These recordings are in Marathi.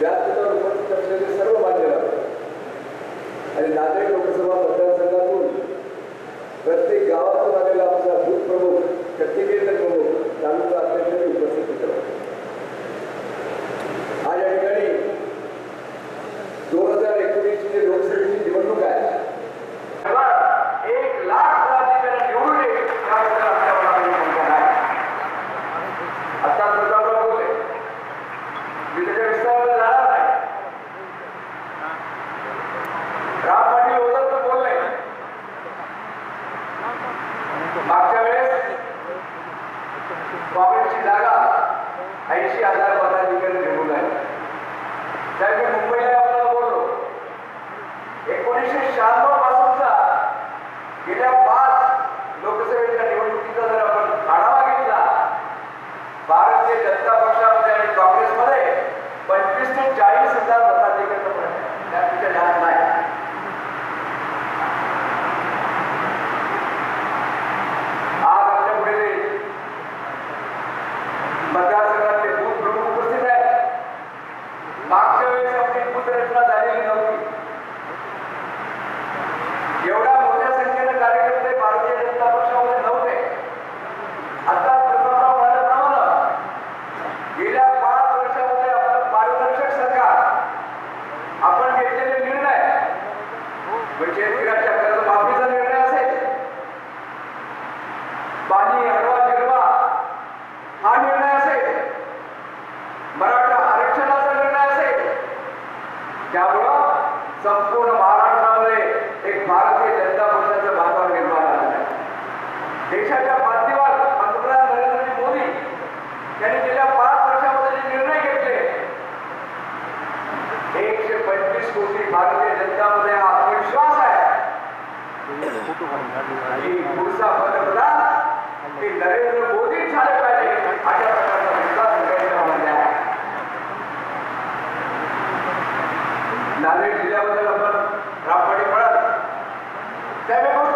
व्यासपीठावर उपस्थित असलेले सर्व मान्यवर आणि नांदेड लोकसभा मतदारसंघातून प्रत्येक गावातून आलेला आमचा भूत प्रमुख प्रत्येक केंद्र प्रमुख तालुका अध्यक्ष उपस्थित होतो. आज या कॉमेंटची जागा ऐंशी हजार पदाधिकारी निवडून आहे त्यावेळी मुंबईला आपल्याला बोललो एकोणीसशे शहाण्णव पासूनचा गेल्या त्यामुळं संपूर्ण महाराष्ट्रामध्ये एक भारतीय जनता पक्षाचं वातावरण निर्माण झालं आहे. देशाच्या माध्यमात पंतप्रधान नरेंद्र मोदी यांनी गेल्या पाच वर्षामध्ये निर्णय घेतले एकशे पंचवीस कोटी भारतीय जनतामध्ये हा आत्मविश्वास आहे. पुढचा पंतप्रधान ते नरेंद्र मोदी झाले पाहिजे अशा नांदेड दिल्याबद्दल आपण रामपाडी पळत त्यावेळेस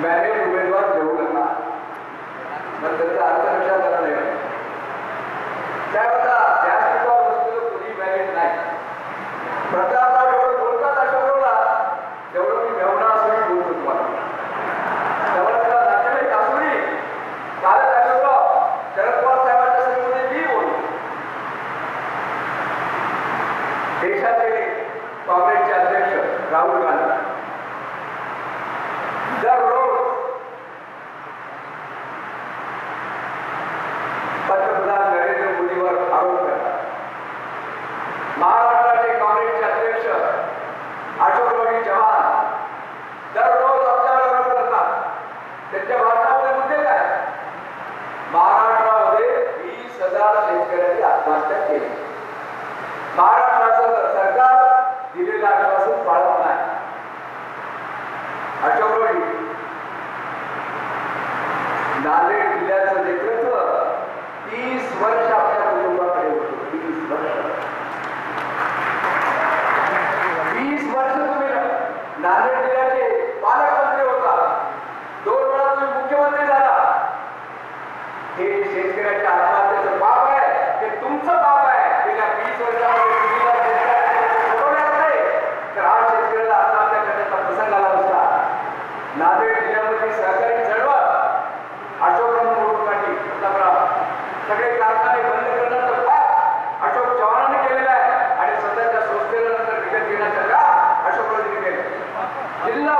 married எல்லா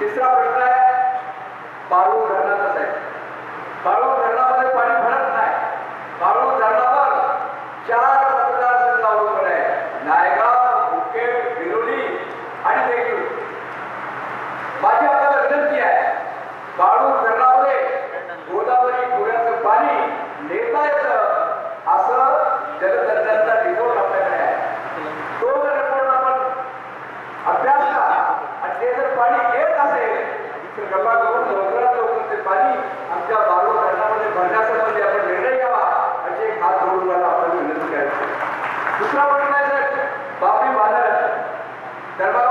तीसरा प्रश्न है दुसरा प्रश्न आहे साहेब बापी बाजार दरबार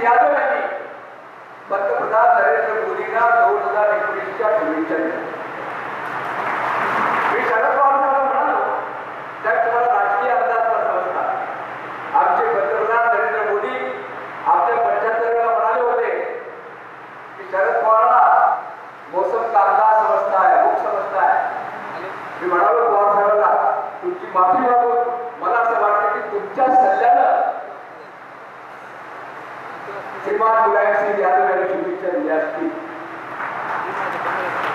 लालजी यादव यांनी पंतप्रधान नरेंद्र मोदींना दोन हजार एकोणीसच्या पूर्वीच्या मी शरद पवारांना म्हणालो त्यात तुम्हाला राजकीय समजता आमचे पंतप्रधान नरेंद्र मोदी आपल्या पंच्याहत्तरला म्हणाले होते की शरद पवारांना मोसम कामदा समजताय भूक समजताय. मी म्हणालो तुमची माफी मागवतो किमान मुलायमसिंग यादव यांनी शुभेच्छा दिल्या असतील.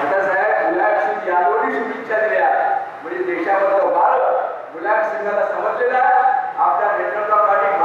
आता साहेब मुलायमसिंग यादवनी शुभेच्छा दिल्या. म्हणजे देशामधलं बाळ मुलायमसिंगाला समजलेला आपल्या नेतृत्वासाठी